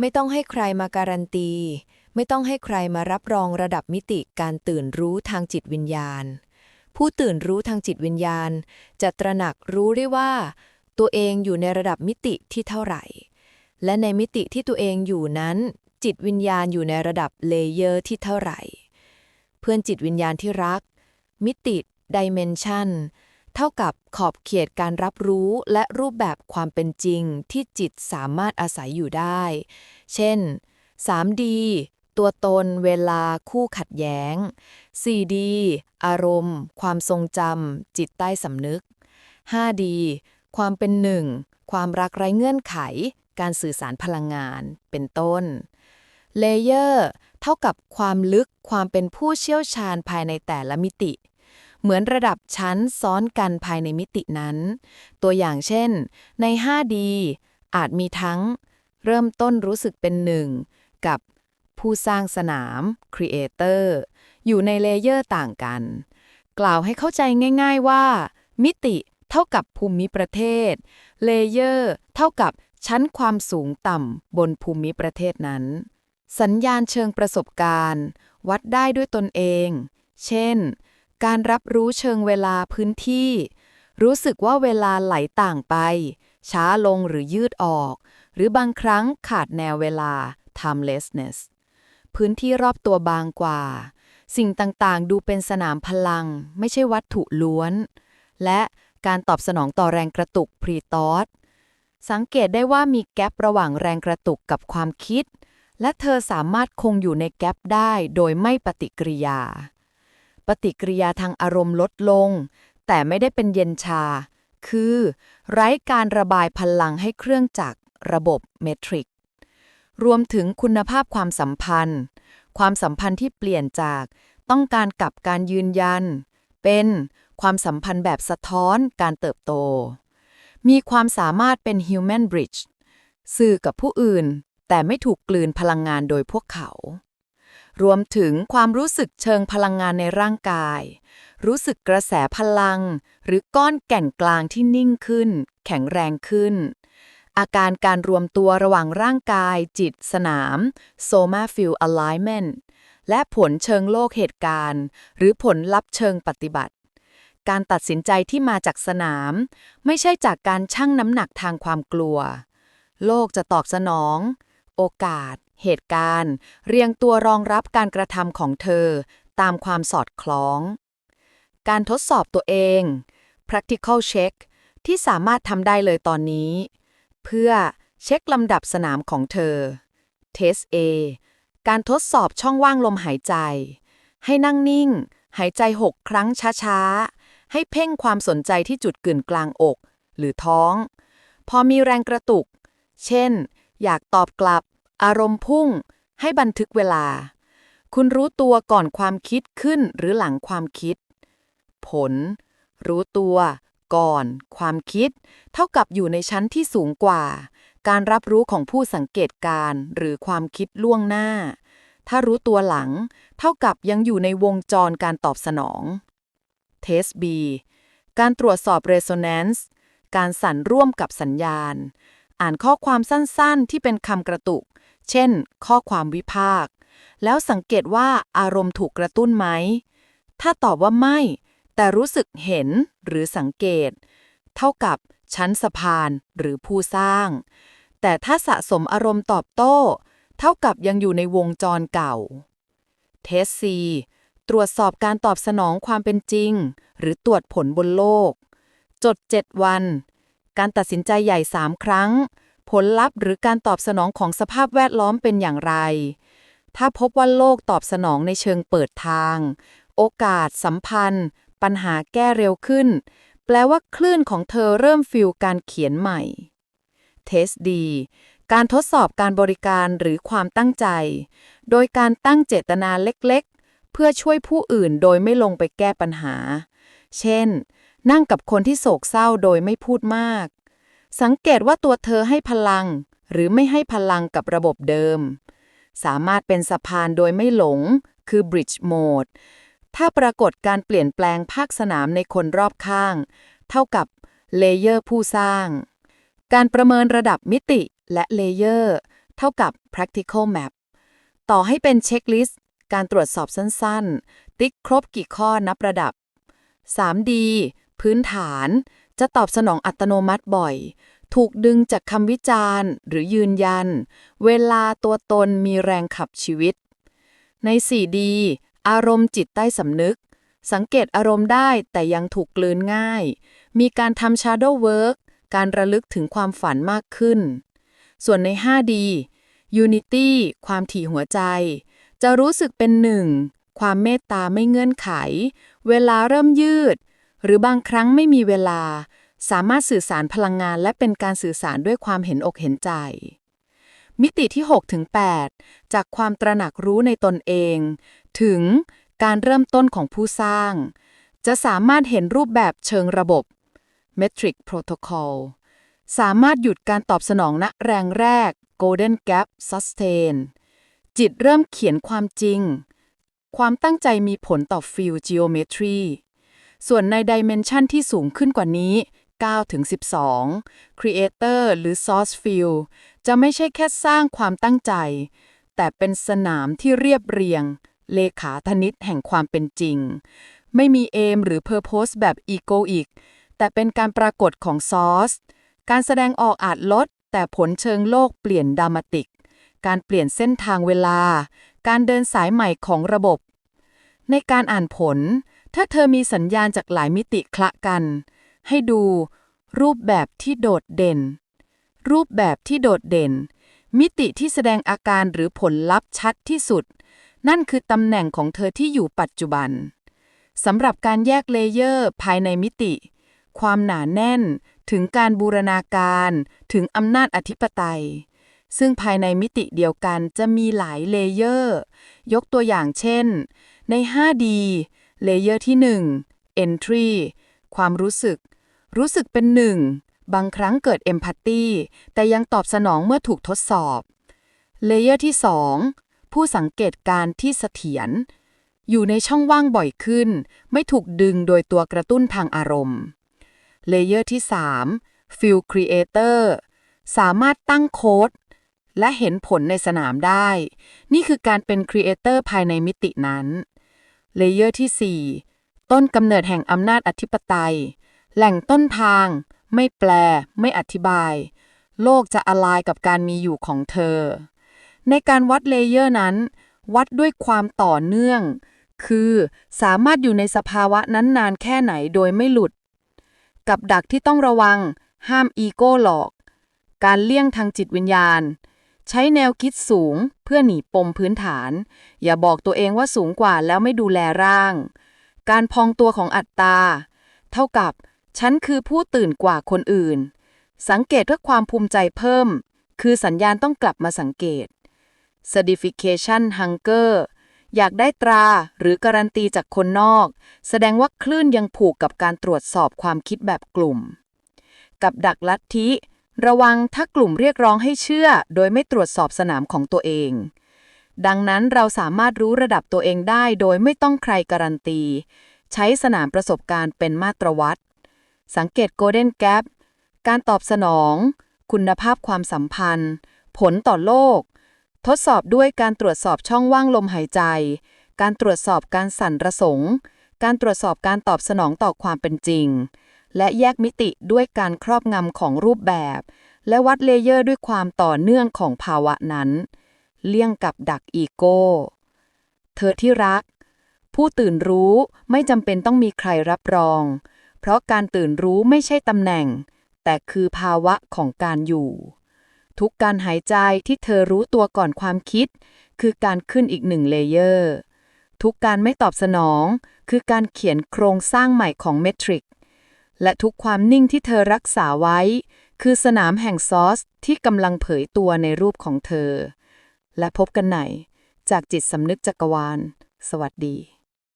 ไม่ต้องให้ใครมาการันตี ไม่ต้องให้ใครมารับรองระดับมิติการตื่นรู้ทางจิตวิญญาณ ผู้ตื่นรู้ทางจิตวิญญาณ จะตระหนักรู้ได้ว่า ตัวเองอยู่ในระดับมิติที่เท่าไหร่ และในมิติที่ตัวเองอยู่นั้น จิตวิญญาณอยู่ในระดับเลเยอร์ที่เท่าไหร่ เพื่อนจิตวิญญาณที่รัก มิติดิเมนชัน เท่ากับขอบเขตการรับรู้และรูปแบบความเป็นจริงที่จิตสามารถอาศัยอยู่ได้ เช่น 3D ตัวตนเวลาคู่ขัดแย้ง 4D อารมณ์ ความทรงจำจิตใต้สำนึก 5D ความเป็นหนึ่ง ความรักไร้เงื่อนไข การสื่อสารพลังงาน เป็นต้น เลเยอร์ เท่ากับความลึกความเป็นผู้เชี่ยวชาญภายในแต่ละมิติ เหมือนระดับชั้นซ้อนกันภายในมิตินั้น ตัวอย่างเช่น ใน 5D อาจมีทั้ง เริ่มต้นรู้สึกเป็นหนึ่งกับผู้สร้างสนาม Creator อยู่ในเลเยอร์ต่างกัน กล่าวให้เข้าใจง่าย ๆว่า มิติเท่ากับภูมิประเทศ เลเยอร์เท่ากับชั้นความสูงต่ำบนภูมิประเทศนั้น สัญญาณเชิงประสบการณ์ วัดได้ด้วยตนเอง เช่น การรับรู้เชิงเวลาพื้นที่ รู้สึกว่าเวลาไหลต่างไป ช้าลงหรือยืดออก หรือบางครั้งขาดแนวเวลา timelessness พื้นที่รอบตัวบางกว่า สิ่งต่างๆ ดูเป็นสนามพลัง ไม่ใช่วัตถุล้วน และการตอบสนองต่อแรงกระตุกพรีตอสสังเกตได้ว่ามีแกลบระหว่างแรงกระตุกกับความคิด และเธอสามารถคงอยู่ในแกลบได้โดยไม่ปฏิกิริยา ปฏิกิริยาทางอารมณ์ลดลง แต่ไม่ได้เป็นเย็นชา คือ ไร้การระบายพลังให้เครื่องจักร ระบบเมทริก รวมถึงคุณภาพความสัมพันธ์ ความสัมพันธ์ที่เปลี่ยนจากต้องการกับการยืนยัน เป็นความสัมพันธ์แบบสะท้อนการเติบโต มีความสามารถเป็น human bridge สื่อกับผู้อื่น แต่ไม่ถูกกลืนพลังงานโดยพวกเขา รวมถึงความรู้สึกเชิงพลังงานในร่างกาย รู้สึกกระแสพลัง หรือก้อนแก่นกลางที่นิ่งขึ้น แข็งแรงขึ้น อาการการรวมตัวระหว่างร่างกาย จิตสนาม Soma Field Alignment และผลเชิงโลกเหตุการณ์ หรือผลลัพธ์เชิงปฏิบัติ การตัดสินใจที่มาจากสนาม ไม่ใช่จากการชั่งน้ำหนักทางความกลัว โลกจะตอบสนอง โอกาส เหตุการณ์ เรียงตัวรองรับการกระทำของเธอ ตามความสอดคล้อง การทดสอบตัวเอง practical check ที่สามารถทำได้เลยตอนนี้ เพื่อเช็คลำดับสนามของเธอ Test A การทดสอบช่องว่างลมหายใจ ให้นั่งนิ่ง หายใจ6ครั้งช้าๆ ให้เพ่งความสนใจที่จุดกึ่นกลางอก หรือท้อง พอมีแรงกระตุก เช่น อยากตอบกลับ อารมณ์พุ่ง ให้บันทึกเวลา คุณรู้ตัวก่อนความคิดขึ้นหรือหลังความคิด ผล รู้ตัวก่อน ความคิด เท่ากับอยู่ในชั้นที่สูงกว่า การรับรู้ของผู้สังเกตการณ์หรือความคิดล่วงหน้า ถ้ารู้ตัวหลัง เท่ากับยังอยู่ในวงจรการตอบสนองเทส B การตรวจสอบ Resonance การสั่นร่วมกับสัญญาณ อ่านข้อความสั้นๆ ที่เป็นคำกระตุก เช่น ข้อความวิพากษ์แล้วสังเกตว่าอารมณ์ถูกกระตุ้นไหม ถ้าตอบว่าไม่ แต่รู้สึกเห็นหรือสังเกต เท่ากับชั้นสะพานหรือผู้สร้าง แต่ถ้าสะสมอารมณ์ตอบโต้ เท่ากับยังอยู่ในวงจรเก่า เทสซีตรวจสอบการตอบสนองความเป็นจริง หรือตรวจผลบนโลก จด 7 วัน การตัดสินใจใหญ่ 3 ครั้ง ผลลัพธ์หรือการตอบสนองของสภาพแวดล้อมเป็นอย่างไร ถ้าพบว่าโลกตอบสนองในเชิงเปิดทาง โอกาส สัมพันธ์ ปัญหาแก้เร็วขึ้น แปลว่าคลื่นของเธอเริ่มฟิลการเขียนใหม่ เทสดี การทดสอบการบริการหรือความตั้งใจ โดยการตั้งเจตนาเล็กๆ เพื่อช่วยผู้อื่นโดยไม่ลงไปแก้ปัญหา เช่น นั่งกับคนที่โศกเศร้าโดยไม่พูดมาก สังเกตว่าตัวเธอให้พลัง หรือไม่ให้พลังกับระบบเดิม สามารถเป็นสะพานโดยไม่หลง คือ bridge mode ถ้าปรากฏการเปลี่ยนแปลงภาคสนามในคนรอบข้าง เท่ากับเลเยอร์ผู้สร้าง การประเมินระดับมิติและเลเยอร์ท่ากับ practical map ต่อให้เป็นเช็คลิสต์การตรวจสอบสั้นๆ ติ๊กครบกี่ข้อนับระดับ 3D พื้นฐาน จะตอบสนองอัตโนมัติบ่อย ถูกดึงจากคำวิจารณ์ หรือยืนยัน เวลาตัวตนมีแรงขับชีวิต ใน 4D อารมณ์จิตใต้สำนึก สังเกตอารมณ์ได้แต่ยังถูกกลืนง่าย มีการทำ shadow work การระลึกถึงความฝันมากขึ้น ส่วนใน 5D Unity ความถี่หัวใจ จะรู้สึกเป็นหนึ่ง ความเมตตาไม่เงื่อนไข เวลาเริ่มยืด หรือบางครั้งไม่มีเวลา สามารถสื่อสารพลังงาน และเป็นการสื่อสารด้วยความเห็นอกเห็นใจ มิติที่6-8จากความตระหนักรู้ในตนเอง ถึงการเริ่มต้นของผู้สร้าง จะสามารถเห็นรูปแบบเชิงระบบ Metric Protocol สามารถหยุดการตอบสนองณแรงแรก Golden Gap Sustain จิตเริ่มเขียนความจริง ความตั้งใจมีผลต่อ Field Geometry ส่วนในดิเมนชันที่สูงขึ้นกว่านี้ 9 ถึง 12 Creator หรือ Source Field จะไม่ใช่แค่สร้างความตั้งใจ แต่เป็นสนามที่เรียบเรียง เลขาธนิตแห่งความเป็นจริง ไม่มีเอมหรือ Purpose แบบอีโกอีก แต่เป็นการปรากฏของซอสการแสดงออกอาจลด แต่ผลเชิงโลกเปลี่ยนดรามาติก การเปลี่ยนเส้นทางเวลา การเดินสายใหม่ของระบบ ในการอ่านผล ถ้าเธอมีสัญญาณจากหลายมิติคละกัน ให้ดู รูปแบบที่โดดเด่น รูปแบบที่โดดเด่น มิติที่แสดงอาการหรือผลลัพธ์ชัดที่สุด นั่นคือตำแหน่งของเธอที่อยู่ปัจจุบันสำหรับการแยกเลเยอร์ภายในมิติ ความหนาแน่น ถึงการบูรณาการ ถึงอำนาจอธิปไตย ซึ่งภายในมิติเดียวกันจะมีหลายเลเยอร์ ยกตัวอย่างเช่น ใน 5D เลเยอร์ที่ 1 Entry ความรู้สึก รู้สึกเป็นหนึ่ง บางครั้งเกิด Empathy แต่ยังตอบสนองเมื่อถูกทดสอบ เลเยอร์ที่ 2 ผู้สังเกตการณ์ที่เสถียร อยู่ในช่องว่างบ่อยขึ้น ไม่ถูกดึงโดยตัวกระตุ้นทางอารมณ์ เลเยอร์ที่ 3 Field Creator สามารถตั้งโค้ดและเห็นผลในสนามได้ นี่คือการเป็นครีเอเตอร์ภายในมิตินั้น เลเยอร์ที่ 4 ต้นกำเนิดแห่งอำนาจอธิปไตย แหล่งต้นทาง ไม่แปล ไม่อธิบาย โลกจะอลายกับการมีอยู่ของเธอ ในการวัดเลเยอร์นั้น วัดด้วยความต่อเนื่อง คือสามารถอยู่ในสภาวะนั้นนานแค่ไหนโดยไม่หลุด กับดักที่ต้องระวัง ห้ามอีโก้หลอก การเลี่ยงทางจิตวิญญาณ ใช้แนวคิดสูงเพื่อหนีปมพื้นฐาน อย่าบอกตัวเองว่าสูงกว่าแล้วไม่ดูแลร่าง การพองตัวของอัตตา เท่ากับ ฉันคือผู้ตื่นกว่าคนอื่น สังเกตเพื่อความภูมิใจเพิ่ม คือสัญญาณต้องกลับมาสังเกต Certification Hunger อยากได้ตราหรือการันตีจากคนนอก แสดงว่าคลื่นยังผูกกับการตรวจสอบความคิดแบบกลุ่ม กับดักลัทธิ ระวังถ้ากลุ่มเรียกร้องให้เชื่อ โดยไม่ตรวจสอบสนามของตัวเอง ดังนั้นเราสามารถรู้ระดับตัวเองได้ โดยไม่ต้องใครการันตี ใช้สนามประสบการณ์เป็นมาตรวัด สังเกต Golden Gap การตอบสนอง คุณภาพความสัมพันธ์ ผลต่อโลก ทดสอบด้วยการตรวจสอบช่องว่างลมหายใจ การตรวจสอบการสั่นระสง การตรวจสอบการตอบสนองต่อความเป็นจริง และแยกมิติด้วยการครอบงำของรูปแบบ และวัดเลเยอร์ด้วยความต่อเนื่องของภาวะนั้น เลี่ยงกับดักอีโก้ เธอที่รัก ผู้ตื่นรู้ไม่จำเป็นต้องมีใครรับรอง เพราะการตื่นรู้ไม่ใช่ตำแหน่ง แต่คือภาวะของการอยู่ ทุกการหายใจที่เธอรู้ตัวก่อนความคิด คือการขึ้นอีกหนึ่งเลเยอร์ ทุกการไม่ตอบสนอง คือการเขียนโครงสร้างใหม่ของเมทริก และทุกความนิ่งที่เธอรักษาไว้ คือสนามแห่งซอสที่กำลังเผยตัวในรูปของเธอ และพบกันไหน จากจิตสำนึกจักรวาล สวัสดี